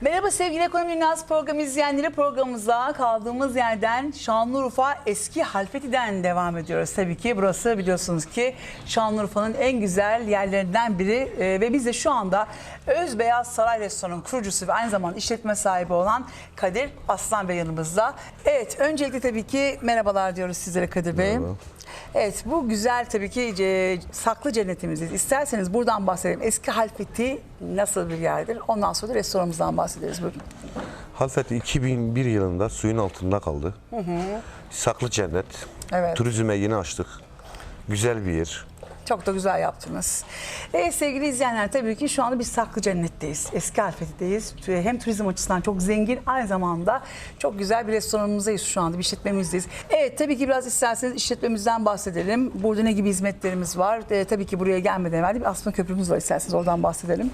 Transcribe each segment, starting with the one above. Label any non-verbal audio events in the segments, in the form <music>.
Merhaba sevgili Ekonomi Dünyası programı izleyenleri programımıza kaldığımız yerden Şanlıurfa Eski Halfeti'den devam ediyoruz. Tabii ki burası biliyorsunuz ki Şanlıurfa'nın en güzel yerlerinden biri Ee, ve biz de şu anda Özbeyaz Saray Restoranı'nın kurucusu ve aynı zamanda işletme sahibi olan Kadir Aslan Bey yanımızda. Evet öncelikle tabii ki merhabalar diyoruz sizlere Kadir Bey. Evet bu güzel tabii ki e, saklı cennetimizdeyiz. İsterseniz buradan bahsedelim. Eski Halfeti nasıl bir yerdir? Ondan sonra da restoranımızdan bahsederiz. Buyurun. Halfeti 2001 yılında suyun altında kaldı. Saklı cennet. Evet. Turizme yeni açtık. Güzel bir yer. Çok da güzel yaptınız. Evet sevgili izleyenler tabii ki şu anda bir saklı cennetteyiz. Eski Halfeti'deyiz. Hem turizm açısından çok zengin aynı zamanda çok güzel bir restoranımızdayız şu anda bir işletmemizdeyiz. Evet tabii ki biraz isterseniz işletmemizden bahsedelim. Burada ne gibi hizmetlerimiz var? Ee, tabii ki buraya gelmeden evvel bir asma köprümüz var isterseniz oradan bahsedelim.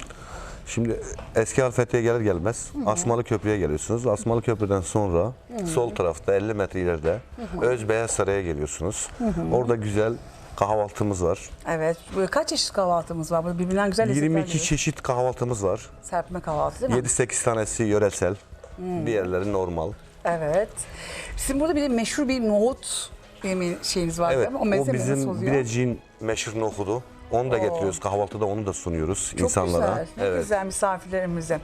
Şimdi eski Halfeti'ye gelir gelmez Asmalı Köprü'ye geliyorsunuz. Asmalı Köprü'den sonra sol tarafta 50 metre ileride Özbeyaz Saray'a geliyorsunuz. Orada güzel kahvaltımız var. Evet. Kaç çeşit kahvaltımız var? Burada birbirinden güzel lezzetler 22 geliyor. çeşit kahvaltımız var. Serpme kahvaltı değil mi? 7-8 tanesi yöresel. Diğerleri normal. Evet. Sizin burada bir de meşhur bir nohut yemeği şeyiniz var Evet, değil mi? o? Nasıl bizim oluyor? Bilecik'in meşhur nohudu. Onu da getiriyoruz. Kahvaltıda onu da sunuyoruz Çok insanlara. güzel. Ne evet. güzel misafirlerimize.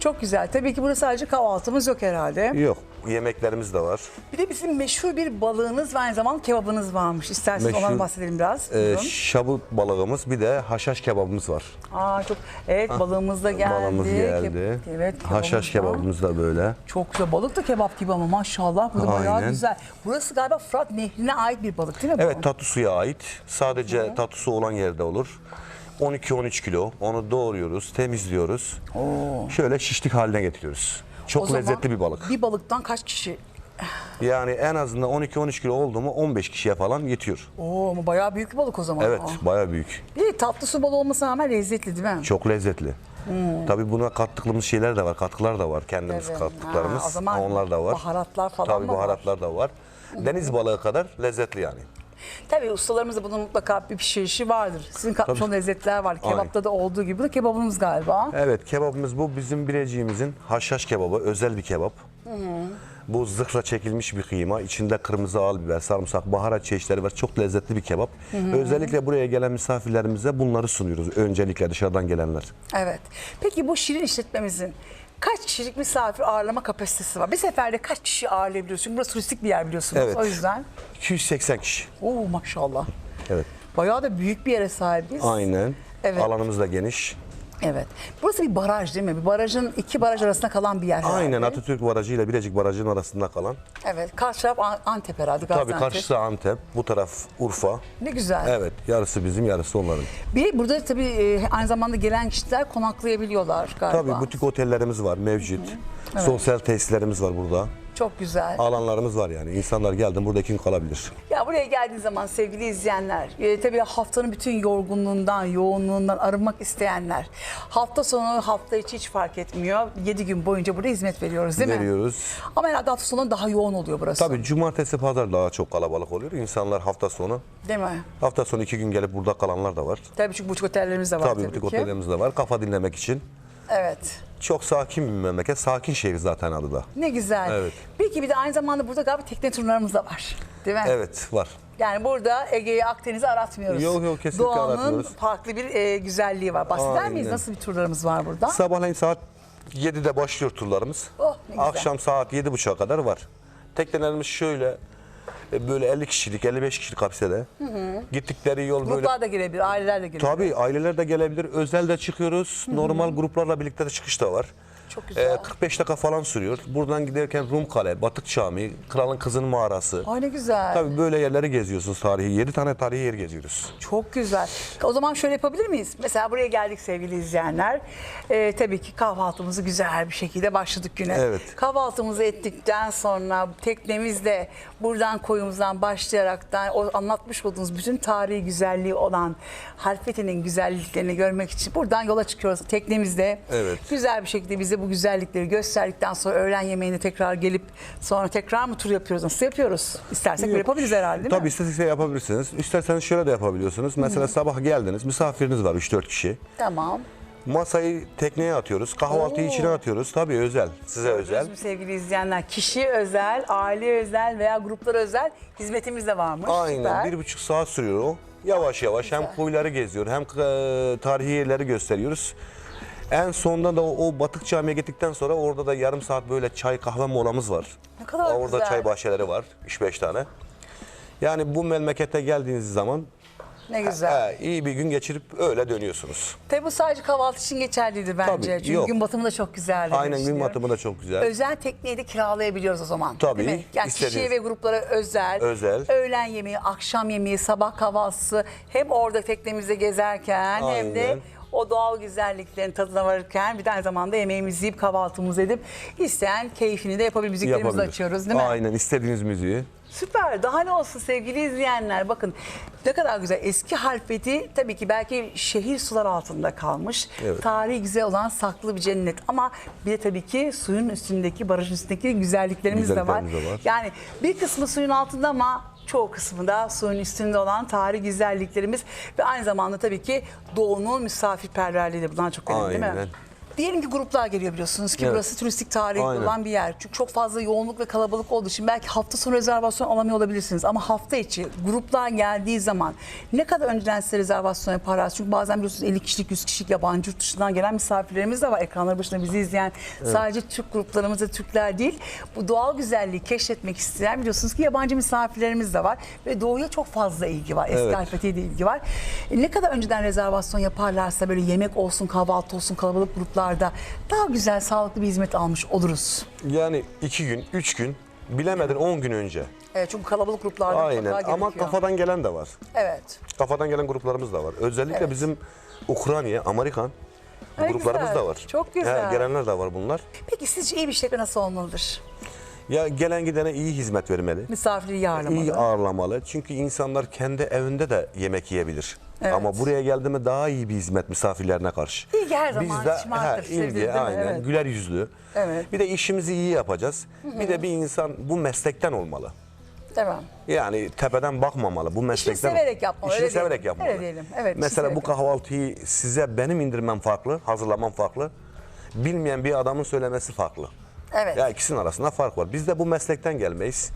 Çok güzel. Tabii ki burada sadece kahvaltımız yok herhalde. Yok. Yemeklerimiz de var. Bir de bizim meşhur bir balığınız ve aynı zamanda kebabınız varmış. İsterseniz Meşhur, ondan bahsedelim biraz. Ee, Buyurun. şabut balığımız bir de haşhaş kebabımız var. Aa çok evet balığımız da geldi. Balığımız geldi. Ke- evet. haşhaş kebabımız da. kebabımız da böyle. Çok güzel. Balık da kebap gibi ama maşallah. Burada bayağı Aynen. güzel. Burası galiba Fırat Nehri'ne ait bir balık değil mi bu? Evet tatlı suya ait. Sadece tatlı su olan yerde olur. 12-13 kilo. Onu doğruyoruz, temizliyoruz. Şöyle şişlik haline getiriyoruz. O Çok zaman lezzetli bir balık. Bir balıktan kaç kişi? Yani en azından 12-13 kilo oldu mu 15 kişiye falan yetiyor. Oo ama bayağı büyük bir balık o zaman. Evet, Aa. baya büyük. Bir de tatlı su balığı olmasına rağmen lezzetli değil mi? Çok lezzetli. Hmm. Tabii buna kattıklarımız şeyler de var, katkılar da var. Kendimiz Evet. kattıklarımız. Ha, o zaman Onlar da var. baharatlar falan Tabii mı var? baharatlar da var. Deniz balığı kadar lezzetli yani. Tabii ustalarımız da bunun mutlaka bir pişirişi vardır. Sizin katmış Tabii. lezzetler var. Kebapta da olduğu gibi. Bu da kebabımız galiba. Evet kebabımız bu bizim Bilecik'imizin haşhaş kebabı. Özel bir kebap. Bu zırhla çekilmiş bir kıyma. İçinde kırmızı al biber, sarımsak, baharat çeşitleri var. Çok lezzetli bir kebap. Özellikle buraya gelen misafirlerimize bunları sunuyoruz. Öncelikle dışarıdan gelenler. Evet. Peki bu şirin işletmemizin kaç kişilik misafir ağırlama kapasitesi var? Bir seferde kaç kişi ağırlayabiliyorsun? Çünkü burası turistik bir yer biliyorsunuz. Evet. O yüzden. 280 kişi. Oo maşallah. Evet. Bayağı da büyük bir yere sahibiz. Aynen. Evet. Alanımız da geniş. Evet. Burası bir baraj değil mi? Bir barajın iki baraj arasında kalan bir yer herhalde. Aynen Atatürk Barajı ile Bilecik Barajı'nın arasında kalan. Evet. Karşı taraf An- Antep herhalde. Tabii Gaziantep. karşısı Antep, bu taraf Urfa. Ne güzel. Evet, yarısı bizim, yarısı onların. Bir burada tabii e, aynı zamanda gelen kişiler konaklayabiliyorlar galiba. Tabii butik otellerimiz var mevcut. Sosyal tesislerimiz var burada. Çok güzel. Alanlarımız var yani. İnsanlar geldi burada gün kalabilir. Ya buraya geldiğiniz zaman sevgili izleyenler, e, tabii haftanın bütün yorgunluğundan, yoğunluğundan arınmak isteyenler, hafta sonu, hafta içi hiç fark etmiyor. 7 gün boyunca burada hizmet veriyoruz değil mi? Veriyoruz. Ama herhalde hafta sonu daha yoğun oluyor burası. Tabii cumartesi pazar daha çok kalabalık oluyor. İnsanlar hafta sonu. Değil mi? Hafta sonu iki gün gelip burada kalanlar da var. Tabii çünkü buçuk otellerimiz de var Tabii tabii, butik ki. otellerimiz de var. Kafa dinlemek için. Evet. Çok sakin bir memleket. Sakin şehir zaten adı da. Ne güzel. Evet. Peki bir de aynı zamanda burada galiba tekne turlarımız da var. Değil mi? Evet var. Yani burada Ege'yi, Akdeniz'i aratmıyoruz. Yok, yok, kesinlikle Doğanın aratmıyoruz. farklı bir e, güzelliği var. Bahseder miyiz? Aynen. Nasıl bir turlarımız var burada? Sabahleyin saat 7'de başlıyor turlarımız. Oh, ne güzel. Akşam saat 7.30'a kadar var. Teknelerimiz şöyle e, böyle 50 kişilik, 55 kişilik kapsede. Gittikleri yol böyle Gruplar da gelebilir, aileler de gelebilir. Tabii aileler de gelebilir. Özel de çıkıyoruz. Normal gruplarla birlikte de çıkış da var. Çok güzel. Ee, 45 dakika falan sürüyor. Buradan giderken Rum Kale, Batık Camii, Kralın Kızı'nın mağarası. Ay ne güzel. Tabii böyle yerleri geziyorsunuz tarihi. 7 tane tarihi yer geziyoruz. Çok güzel. O zaman şöyle yapabilir miyiz? Mesela buraya geldik sevgili izleyenler. Ee, tabii ki kahvaltımızı güzel bir şekilde başladık güne. Evet. Kahvaltımızı ettikten sonra teknemizle buradan koyumuzdan başlayaraktan o anlatmış olduğunuz bütün tarihi güzelliği olan Halfeti'nin güzelliklerini görmek için buradan yola çıkıyoruz teknemizde. Evet. Güzel bir şekilde bize bu güzellikleri gösterdikten sonra öğlen yemeğine tekrar gelip sonra tekrar mı tur yapıyoruz? Nasıl yapıyoruz? İstersek böyle yapabiliriz herhalde değil Tabii mi? isterseniz yapabilirsiniz. İsterseniz şöyle de yapabiliyorsunuz. Mesela sabah geldiniz, misafiriniz var 3-4 kişi. Tamam. Masayı tekneye atıyoruz. Kahvaltıyı Oo. içine atıyoruz. Tabii özel. Size özel. Mü sevgili izleyenler? Kişi özel, aile özel veya gruplar özel hizmetimiz de varmış. Aynen. Süper. Bir buçuk saat sürüyor o. Yavaş yavaş hem koyları geziyor hem e, tarihi yerleri gösteriyoruz. En sonunda da o, o Batık Camii'ye gittikten sonra orada da yarım saat böyle çay kahve molamız var. Ne kadar Orada güzel. çay bahçeleri var. 3-5 tane. Yani bu memlekete geldiğiniz zaman Ne güzel. e, iyi bir gün geçirip öyle dönüyorsunuz. Tabii bu sadece kahvaltı için geçerlidir bence. Tabii, Çünkü yok. gün batımı da çok güzel. Aynen gün batımı da çok güzel. Özel tekneyi de kiralayabiliyoruz o zaman. Tabii, Değil mi? Yani istediğiniz. kişiye ve gruplara özel. Özel. Öğlen yemeği, akşam yemeği, sabah kahvaltısı. Hem orada teknemizde gezerken hem de Aynen. O doğal güzelliklerin tadına varırken bir de aynı zamanda yemeğimizi yiyip kahvaltımızı edip isteyen keyfini de yapabilir. Müziklerimizi Yapabilir. açıyoruz değil mi? Aynen istediğiniz müziği. Süper. Daha ne olsun sevgili izleyenler. Bakın ne kadar güzel. Eski halfeti tabii ki belki şehir sular altında kalmış. Evet. Tarihi güzel olan saklı bir cennet. Ama bir de tabii ki suyun üstündeki, barajın üstündeki güzelliklerimiz, de var. Güzelliklerimiz de var. Yani bir kısmı suyun altında ama çoğu kısmı da suyun üstünde olan tarihi güzelliklerimiz ve aynı zamanda tabii ki doğunun misafirperverliği de bundan çok önemli değil mi? Diyelim ki gruplar geliyor biliyorsunuz ki Evet. burası turistik tarihi Aynen. olan bir yer. Çünkü çok fazla yoğunluk ve kalabalık olduğu için belki hafta sonu rezervasyon alamıyor olabilirsiniz. Ama hafta içi gruplar geldiği zaman ne kadar önceden size rezervasyon yaparlar? Çünkü bazen biliyorsunuz 50 kişilik 100 kişilik yabancı yurt dışından gelen misafirlerimiz de var. Ekranları başında bizi izleyen sadece Türk gruplarımız da Türkler değil. Bu doğal güzelliği keşfetmek isteyen biliyorsunuz ki yabancı misafirlerimiz de var. Ve doğuya çok fazla ilgi var. Eski Evet. alfatiye de ilgi var. E, ne kadar önceden rezervasyon yaparlarsa böyle yemek olsun, kahvaltı olsun kalabalık gruplarda daha güzel, sağlıklı bir hizmet almış oluruz. Yani iki gün, üç gün, bilemedin 10 gün önce. Evet çünkü kalabalık gruplarda Aynen ama gerekiyor. kafadan gelen de var. Evet. Kafadan gelen gruplarımız da var. Özellikle Evet. bizim Ukrayna, Amerikan Ay, gruplarımız güzel. da var. Çok güzel. He, gelenler de var bunlar. Peki sizce iyi bir işletme nasıl olmalıdır? Ya gelen gidene iyi hizmet vermeli. Misafiri ağırlamalı. iyi ağırlamalı. Çünkü insanlar kendi evinde de yemek yiyebilir. Evet. Ama buraya geldi mi daha iyi bir hizmet misafirlerine karşı. İlgi her zaman şımartır, he, sevdirir, ilgi, aynen. Evet. Güler yüzlü. Evet. Bir de işimizi iyi yapacağız. Bir de bir insan bu meslekten olmalı. Tamam. Yani tepeden bakmamalı. Bu meslekten severek yapmalı, İşini öyle severek diyelim. yapmalı. Öyle diyelim, evet, Mesela bu kahvaltıyı size benim indirmem farklı, hazırlamam farklı. Bilmeyen bir adamın söylemesi farklı. Evet. Ya ikisinin arasında fark var. Biz de bu meslekten gelmeyiz.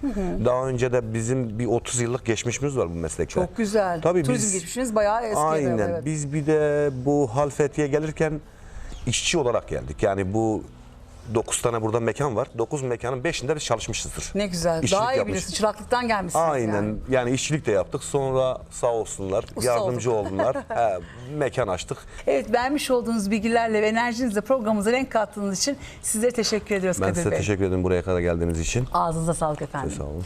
Daha önce de bizim bir 30 yıllık geçmişimiz var bu meslekte. Çok güzel. Tabii Turizm biz, geçmişiniz bayağı eskiye Aynen. evet. Biz bir de bu Halfeti'ye gelirken işçi olarak geldik. Yani bu 9 tane burada mekan var. 9 mekanın 5'inde biz çalışmışızdır. Ne güzel. İşçilik Daha iyi yapmış. bilirsin. Çıraklıktan gelmişsiniz Aynen. yani. Yani. işçilik de yaptık. Sonra sağ olsunlar Usta yardımcı oldular. <laughs> He, mekan açtık. Evet vermiş olduğunuz bilgilerle ve enerjinizle programımıza renk kattığınız için sizlere teşekkür ediyoruz Ben Kadir size Bey. teşekkür ederim buraya kadar geldiğiniz için. Ağzınıza sağlık efendim. Sağ olun.